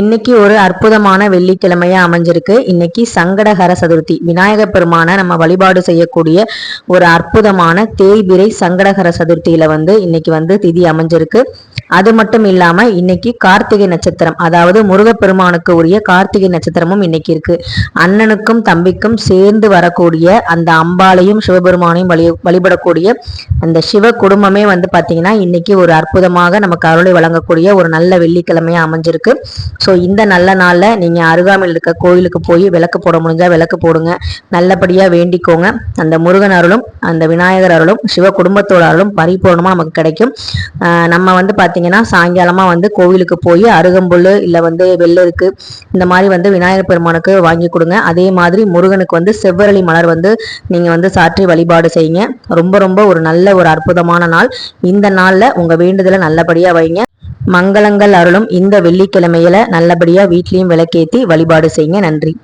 இன்னைக்கு ஒரு அற்புதமான வெள்ளிக்கிழமையா அமைஞ்சிருக்கு. இன்னைக்கு சங்கடஹர சதுர்த்தி. விநாயகர் பெருமான நம்ம வழிபாடு செய்யக்கூடிய ஒரு அற்புதமான தேய்பிரை சங்கடஹர சதுர்த்தியில வந்து இன்னைக்கு வந்து திதி அமைஞ்சிருக்கு. அது மட்டும் இல்லாம இன்னைக்கு கார்த்திகை நட்சத்திரம் அதாவது முருகப்பெருமானுக்கு உரிய கார்த்திகை நட்சத்திரமும் இன்னைக்கு இருக்கு. அண்ணனுக்கும் தம்பிக்கும் சேர்ந்து வரக்கூடிய அந்த அம்பாளையும் சிவபெருமானையும் வழி வழிபடக்கூடிய அந்த சிவ குடும்பமே வந்து பாத்தீங்கன்னா இன்னைக்கு ஒரு அற்புதமாக நமக்கு அருளை வழங்கக்கூடிய ஒரு நல்ல வெள்ளிக்கிழமையா அமைஞ்சிருக்கு. ஸோ இந்த நல்ல நாளில் நீங்கள் அருகாமையில் இருக்க கோயிலுக்கு போய் விளக்கு போட முடிஞ்சால் விளக்கு போடுங்க. நல்லபடியாக வேண்டிக்கோங்க. அந்த முருகன் அருளும் அந்த விநாயகர் அருளும் சிவ குடும்பத்தோட அருளும் பரிபூர்ணமாக நமக்கு கிடைக்கும். நம்ம வந்து பார்த்தீங்கன்னா சாயங்காலமாக வந்து கோவிலுக்கு போய் அருகம்புல் இல்லை வந்து வெள்ளருக்கு இந்த மாதிரி வந்து விநாயகர் பெருமானுக்கு வாங்கி கொடுங்க. அதே மாதிரி முருகனுக்கு வந்து செவ்வரளி மலர் வந்து நீங்கள் வந்து சாற்றி வழிபாடு செய்யுங்க. ரொம்ப ரொம்ப ஒரு நல்ல ஒரு அற்புதமான நாள். இந்த நாளில் உங்கள் வேண்டுதலை நல்லபடியாக வைங்க. மங்களங்கள் அருளும் இந்த வெள்ளிக்கிழமையில நல்லபடியாக வீட்லேயும் விளக்கேற்றி வழிபாடு செய்யுங்க. நன்றி.